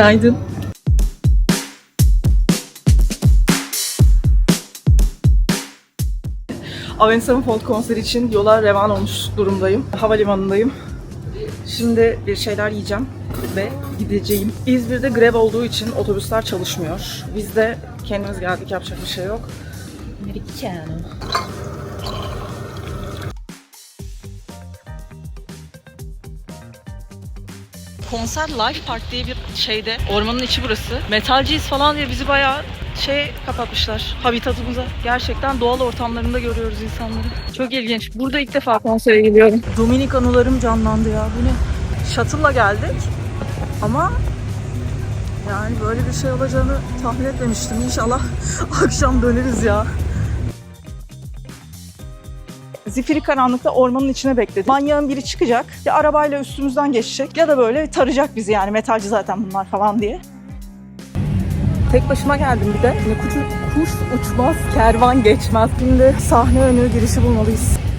Günaydın. Avenged Sevenfold konseri için yola revan olmuş durumdayım. Havalimanındayım. Şimdi bir şeyler yiyeceğim ve gideceğim. İzmir'de grev olduğu için otobüsler çalışmıyor. Biz de kendimiz geldik yapacak bir şey yok. Americano. Konser Life Park diye bir şeyde. Ormanın içi burası. Metalciyiz falan diye bizi bayağı şey kapatmışlar habitatımıza. Gerçekten doğal ortamlarında görüyoruz insanları. Çok ilginç. Burada ilk defa konsere gidiyorum. Dominik anılarım canlandı ya. Bu ne? Shuttle'la geldik. Ama yani böyle bir şey olacağını tahmin etmemiştim. İnşallah akşam döneriz ya. Zifiri karanlıkta ormanın içine bekledik. Manyağın biri çıkacak ya arabayla üstümüzden geçecek ya da böyle tarayacak bizi yani metalci zaten bunlar falan diye. Tek başıma geldim bir de. Kuş, kuş uçmaz, kervan geçmez. Şimdi sahne önü girişi bulmalıyız.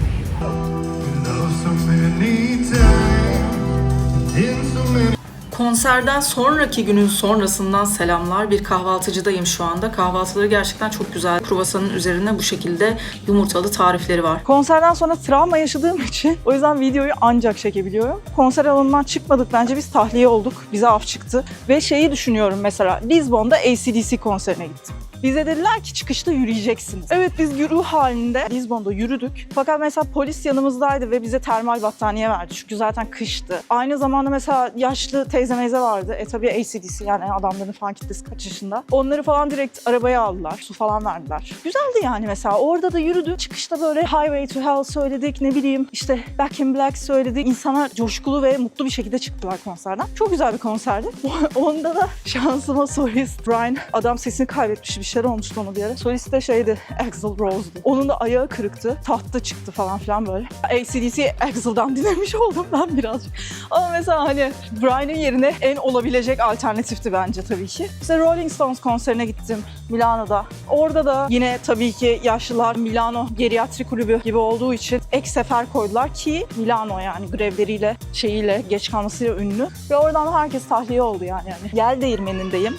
Konserden sonraki günün sonrasından selamlar. Bir kahvaltıcıdayım şu anda. Kahvaltıları gerçekten çok güzel. Kruvasanın üzerine bu şekilde yumurtalı tarifleri var. Konserden sonra travma yaşadığım için o yüzden videoyu ancak çekebiliyorum. Konser alanından çıkmadık bence biz tahliye olduk. Bize af çıktı. Ve şeyi düşünüyorum mesela Lisbon'da ACDC konserine gittim. Bize dediler ki çıkışta yürüyeceksiniz. Evet biz yürü halinde Lisbon'da yürüdük. Fakat mesela polis yanımızdaydı ve bize termal battaniye verdi. Çünkü zaten kıştı. Aynı zamanda mesela yaşlı teyze meyze vardı. E tabii ACDC yani adamların falan kitlesi kaç yaşında. Onları falan direkt arabaya aldılar. Su falan verdiler. Güzeldi yani mesela. Orada da yürüdük. Çıkışta böyle Highway to Hell söyledik. Ne bileyim işte Back in Black söyledik. İnsanlar coşkulu ve mutlu bir şekilde çıktılar konserden. Çok güzel bir konserdi. Onda da şansıma solist Brian adam sesini kaybetmiş bir şeyler olmuştu onu bir ara. Solist de şeydi Axl Rose'du. Onun da ayağı kırıktı. Tahta çıktı falan filan böyle. ACDC Axl'dan dinlemiş oldum ben birazcık. Ama mesela hani Brian'ın yerine en olabilecek alternatifti bence tabii ki. İşte Rolling Stones konserine gittim Milano'da. Orada da yine tabii ki yaşlılar Milano geriatri kulübü gibi olduğu için ek sefer koydular ki Milano yani grevleriyle şeyiyle geç kalmasıyla ünlü. Ve oradan da herkes tahliye oldu yani. yani. Yel değirmenindeyim.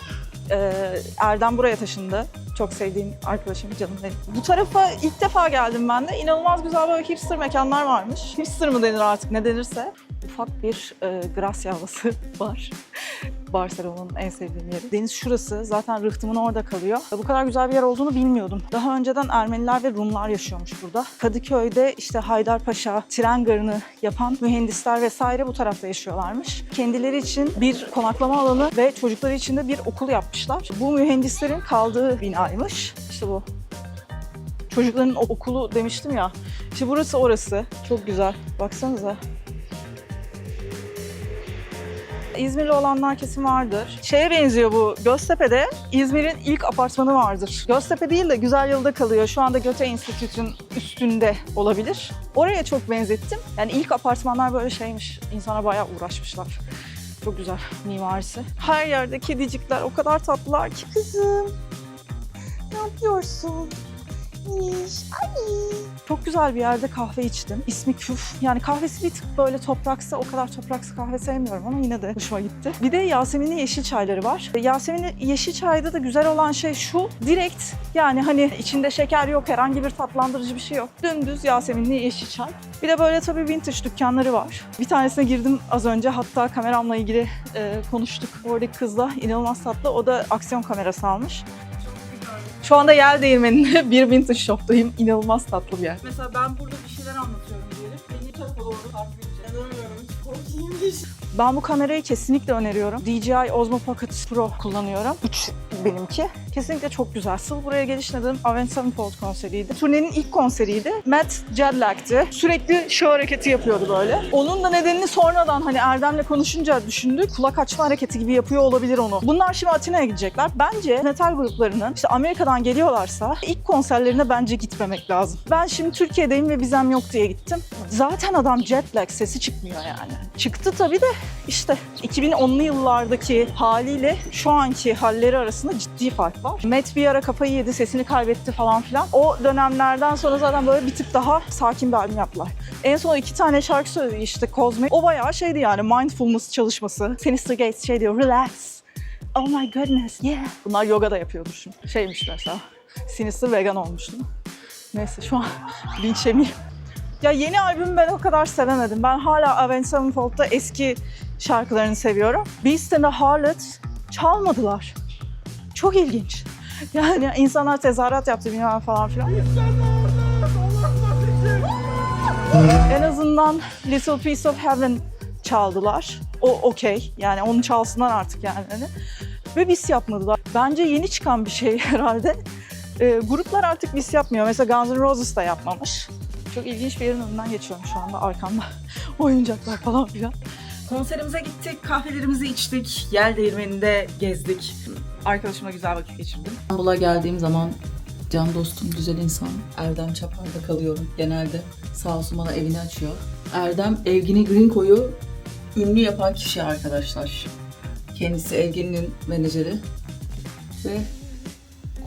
Ee, Erdem buraya taşındı. Çok sevdiğim arkadaşım canım benim. Bu tarafa ilk defa geldim ben de. İnanılmaz güzel böyle hipster mekanlar varmış. Hipster mı denir artık ne denirse. Ufak bir e, Gracia havası var. Barcelona'nın en sevdiğim yeri. Deniz şurası. Zaten rıhtımın orada kalıyor. Bu kadar güzel bir yer olduğunu bilmiyordum. Daha önceden Ermeniler ve Rumlar yaşıyormuş burada. Kadıköy'de işte Haydarpaşa tren garını yapan mühendisler vesaire bu tarafta yaşıyorlarmış. Kendileri için bir konaklama alanı ve çocukları için de bir okul yapmışlar. Bu mühendislerin kaldığı binaymış. İşte bu. Çocukların okulu demiştim ya. İşte burası orası. Çok güzel. Baksanıza. İzmirli olanlar kesin vardır. Şeye benziyor bu. Göztepe'de İzmir'in ilk apartmanı vardır. Göztepe değil de Güzel Yılda kalıyor. Şu anda Göte Enstitüsü'nün üstünde olabilir. Oraya çok benzettim. Yani ilk apartmanlar böyle şeymiş. İnsana bayağı uğraşmışlar. Çok güzel mimarisi. Her yerde kedicikler o kadar tatlılar ki. Kızım ne yapıyorsun? İş, ay. Çok güzel bir yerde kahve içtim. İsmi Küf. Yani kahvesi bir tık böyle topraksı. O kadar topraksı kahve sevmiyorum ama yine de hoşuma gitti. Bir de Yasemin'in yeşil çayları var. Yasemin'in yeşil çayda da güzel olan şey şu. Direkt yani hani içinde şeker yok, herhangi bir tatlandırıcı bir şey yok. Dümdüz Yasemin'in yeşil çay. Bir de böyle tabii vintage dükkanları var. Bir tanesine girdim az önce. Hatta kameramla ilgili e, konuştuk. Oradaki kızla inanılmaz tatlı. O da aksiyon kamerası almış. Şu anda yel değirmeninde bir vintage shop'tayım. İnanılmaz tatlı bir yer. Mesela ben burada bir şeyler anlatıyorum diyelim. Beni tarafa doğru takip edecek. İnanamıyorum. Çok iyiymiş. Ben bu kamerayı kesinlikle öneriyorum. DJI Osmo Pocket Pro kullanıyorum. 3 benimki. Kesinlikle çok güzel. Sıl buraya geliş nedim Avenged Sevenfold konseriydi. Turnenin ilk konseriydi. Matt Jedlak'tı. Sürekli şu hareketi yapıyordu böyle. Onun da nedenini sonradan hani Erdem'le konuşunca düşündük. Kulak açma hareketi gibi yapıyor olabilir onu. Bunlar şimdi Atina'ya gidecekler. Bence metal gruplarının işte Amerika'dan geliyorlarsa ilk konserlerine bence gitmemek lazım. Ben şimdi Türkiye'deyim ve vizem yok diye gittim. Zaten adam jet lag sesi çıkmıyor yani. Çıktı tabii de işte 2010'lu yıllardaki haliyle şu anki halleri arasında ciddi fark var. Matt bir ara kafayı yedi, sesini kaybetti falan filan. O dönemlerden sonra zaten böyle bir tık daha sakin bir albüm yaptılar. En son iki tane şarkı söyledi işte Cosmic. O bayağı şeydi yani mindfulness çalışması. Sinister Gates şey diyor relax. Oh my goodness, yeah. Bunlar yoga da yapıyordur şimdi. Şeymiş mesela, Sinister vegan olmuştu. Neyse şu an linç yemeyeyim. Ya yeni albümü ben o kadar sevemedim. Ben hala Avenged Sevenfold'da eski şarkılarını seviyorum. Beast and the Harlot çalmadılar. Çok ilginç. Yani insanlar tezahürat yaptı bilmem falan filan. En azından Little Piece of Heaven çaldılar. O okey. Yani onu çalsınlar artık yani. Hani. Ve bis yapmadılar. Bence yeni çıkan bir şey herhalde. Ee, gruplar artık bis yapmıyor. Mesela Guns N' Roses da yapmamış. Çok ilginç bir yerin önünden geçiyorum şu anda arkamda. Oyuncaklar falan filan. Konserimize gittik, kahvelerimizi içtik, yel değirmeninde gezdik. Arkadaşımla güzel vakit geçirdim. İstanbul'a geldiğim zaman can dostum, güzel insan Erdem Çapar'da kalıyorum genelde. Sağ olsun bana evini açıyor. Erdem Evgini Grinko'yu ünlü yapan kişi arkadaşlar. Kendisi Evgini'nin menajeri ve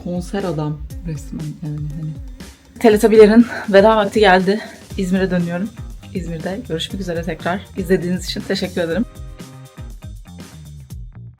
konser adam resmen yani hani. Teletabilerin veda vakti geldi. İzmir'e dönüyorum. İzmir'de görüşmek üzere tekrar. İzlediğiniz için teşekkür ederim.